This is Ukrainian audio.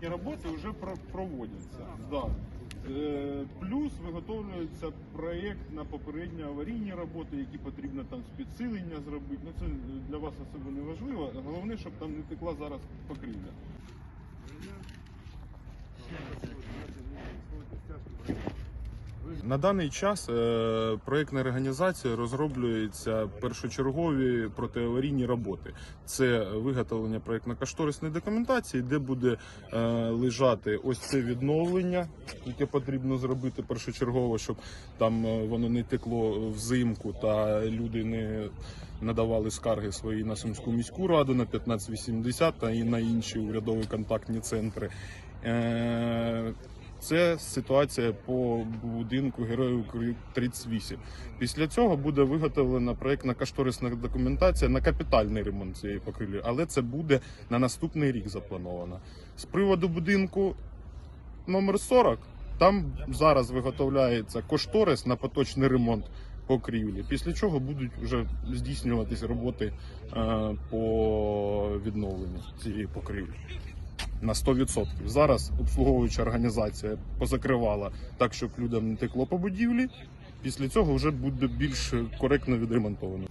І роботи вже проводяться. Да. Е, Плюс виготовлюється проєкт на попередні аварійні роботи, які потрібно там з підсилення зробити. Ну це для вас особливо не важливо. Головне, щоб там не текла зараз покрівля. На даний час е, проєктна організація розроблюється першочергові протиаварійні роботи. Це виготовлення проєктно-кошторисної документації, де буде е, лежати ось це відновлення, яке потрібно зробити першочергово, щоб там е, воно не текло взимку та люди не надавали скарги свої на Сумську міську раду на 1580 та і на інші урядові контактні центри. Це ситуація по будинку Героїв України 38. Після цього буде виготовлена проєктна кошторисна документація на капітальний ремонт цієї покрівлі, але це буде на наступний рік заплановано. З приводу будинку номер 40, там зараз виготовляється кошторис на поточний ремонт покрівлі. Після чого будуть вже здійснюватися роботи е, по відновленню цієї покрівлі на 100%. Зараз обслуговуюча організація позакривала так, щоб людям не текло по будівлі. Після цього вже буде більш коректно відремонтовано.